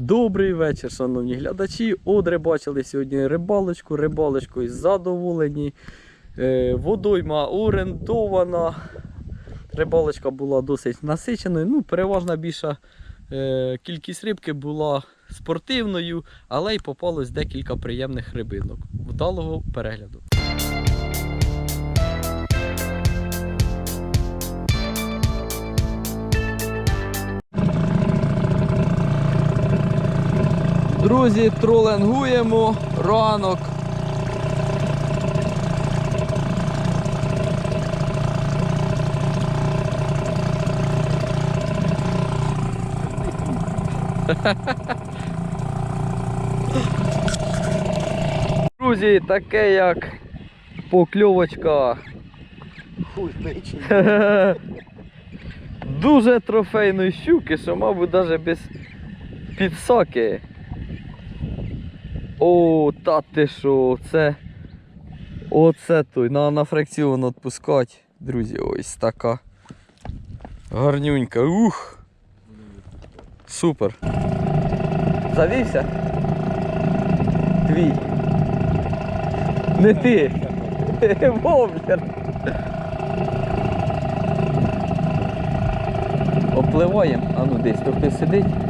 Добрий вечір, шановні глядачі. Одре бачили сьогодні рибалочку, рибалочкою задоволені. Е, Водойма орендована. Рибалочка була досить насиченою. Ну, переважна більша е, кількість рибки була спортивною, але й попалось декілька приємних рибинок. Вдалого перегляду. Друзі, тролингуємо ранок. Друзі, таке як покльовочка. Дуже трофейної щуки, що, мабуть, навіть без підсаки. О, та ти що, це. Оце той. На, на фракціон відпускати. Друзі, ось така. Гарнюнька. Ух. Супер. Завівся? Твій. Не ти. Воблер. Опливаємо. А ну десь то хтось сидить.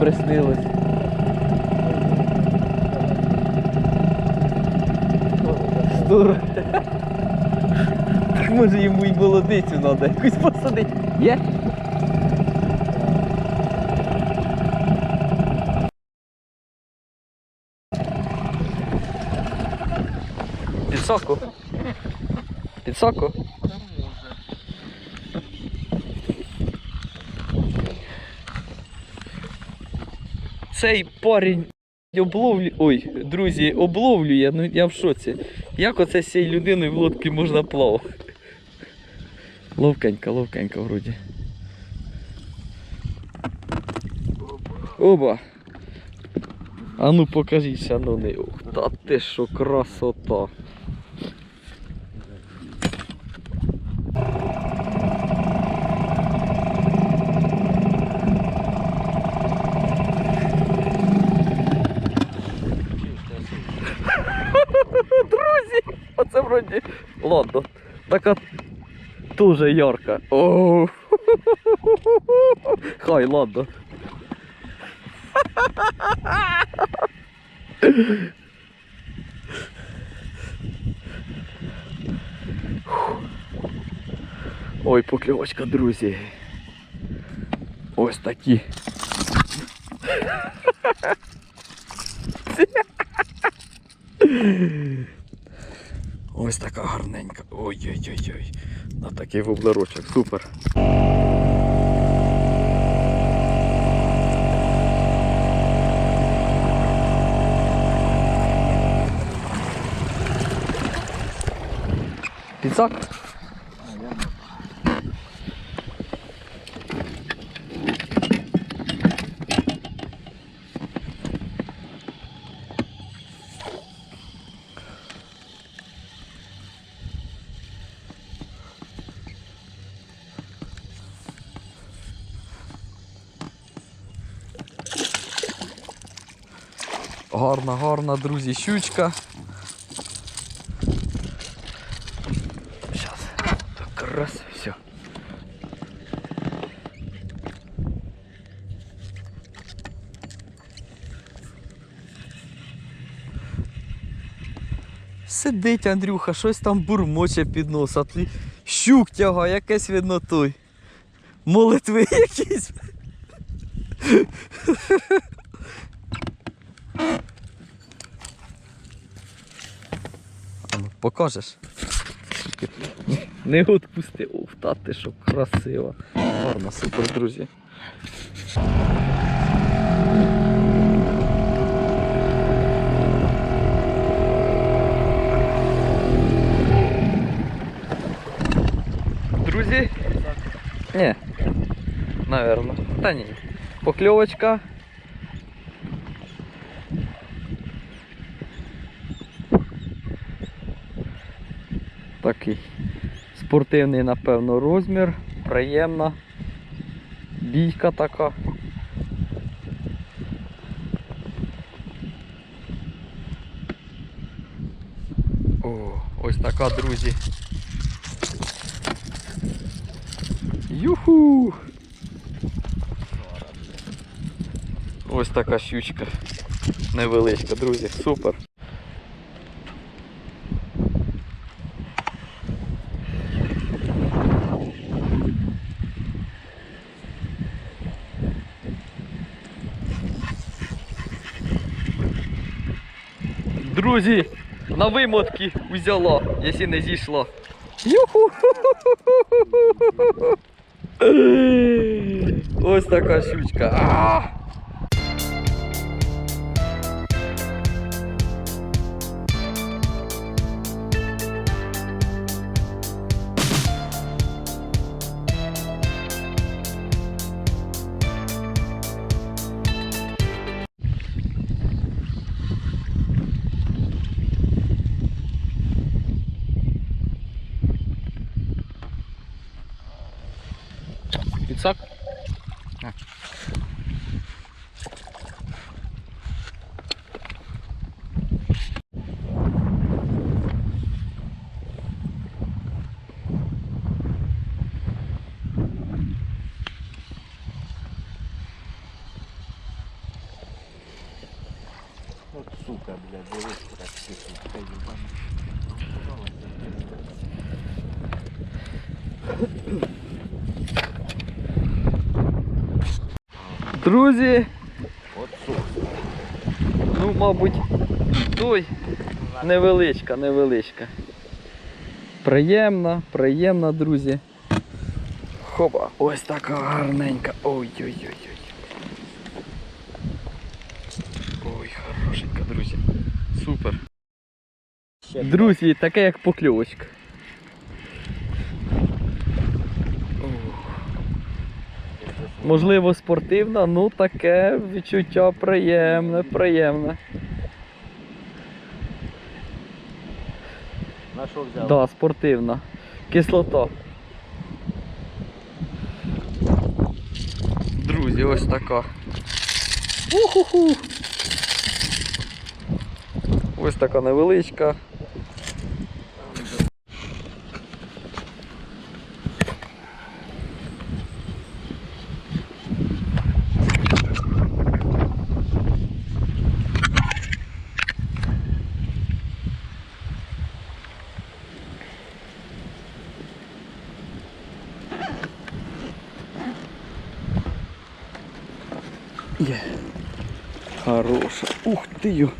Приснилось. Здорово. Так може йому і молодицю треба якусь посадити. Є? Підсоку. Підсоку. Цей парень обловлює. Ой, друзі, обловлює, ну я в шоці. Як оце з цією людиною в лодці можна плавати? Ловкенька, ловкенька вроді. Оба. А ну покажіть, шановний. Ух, та ти що красота. Друзі, оце вроді. Ладно. Така дуже ярка. О. Хай, ладно. Ой, покльовочка, друзі. Ось такі. Ось така гарненька. Ой-ой-ой-ой. На такий воблерочок. Супер. Підсак? Гарна, гарна, друзі, щучка. Сейчас. Так раз, все. Сидить Андрюха, щось там бурмоче під нос, а ти щук тягає, якесь видно той. Молитви якісь. Ну, покажеш? Не відпусти. Ух, та ти що красиво. Гарно, супер, друзі. Друзі? Ні. Наверно. Та ні. Покльовочка. Такий спортивний, напевно, розмір. Приємна. бійка така. О, ось така, друзі. Юху! Ось така щучка. Невеличка, друзі, супер. Друзі, на вимотки взяло, якщо не зійшло. Юху! Ось така щучка. А! Підсак? От сука, блядь, дивись, як сидить. Та їбана. Друзі, ну, мабуть, той невеличка, невеличка. Приємна, приємна, друзі. Хопа, ось така гарненька. Ой-ой-ой. Ой, хорошенька, друзі. Супер. Друзі, таке як покльовочка. Можливо, спортивна, ну таке відчуття приємне, приємне. На що взяв? Да, спортивна. Кислота. Друзі, ось така. Уху-ху. Ось така невеличка. Є. Хороша. Ух ти ю.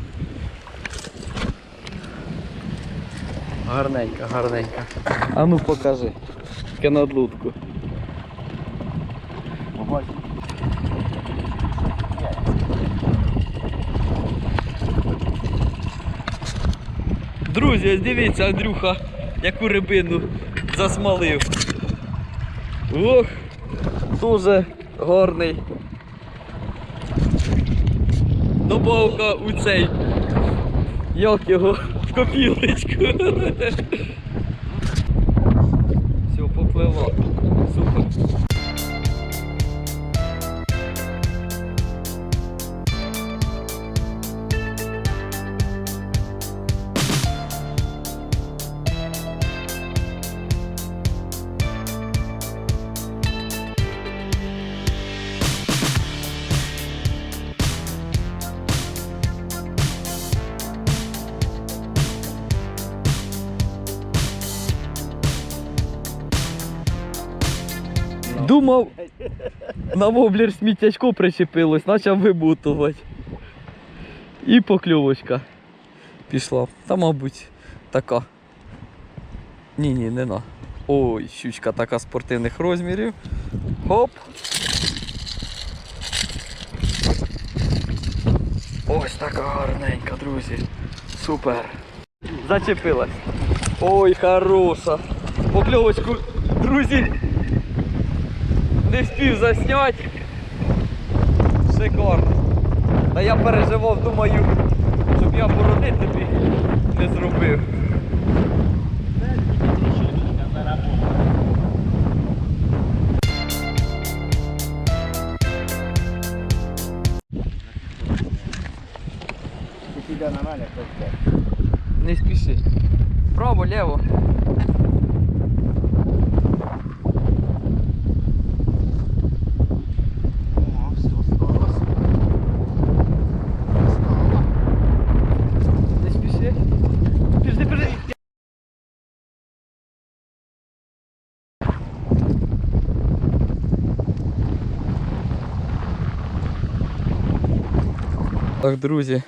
Гарненька, гарненька. А ну покажи. Таке надлудку. Побач. Друзі, дивіться, Андрюха, яку рибину засмалив. Ох, дуже гарний. Добавка у цей. Як його в копілочку. Все, поплила. Супер. Думав, на воблер сміттячко причепилось, почав вибутувати. І покльовочка пішла. Та, мабуть, така. Ні, ні, не на. Ой, щучка така спортивних розмірів. Хоп. Ось така гарненька, друзі. Супер. Зачепилась. Ой, хороша. Покльовочку, друзі, не встиг заснять Шикарно. Та я переживав, думаю, щоб я борони тобі не зробив. Не спіши. Право, лево. Так, друзі.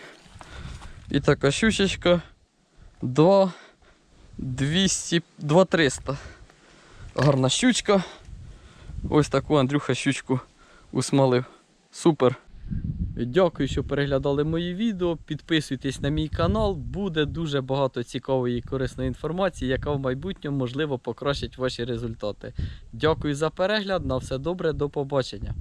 І така щучечка. 2 200, 2 300. Гарна щучка. Ось таку Андрюха щучку усмалив. Супер. Дякую, що переглядали мої відео. Підписуйтесь на мій канал. Буде дуже багато цікавої і корисної інформації, яка в майбутньому можливо покращить ваші результати. Дякую за перегляд. На все добре, до побачення.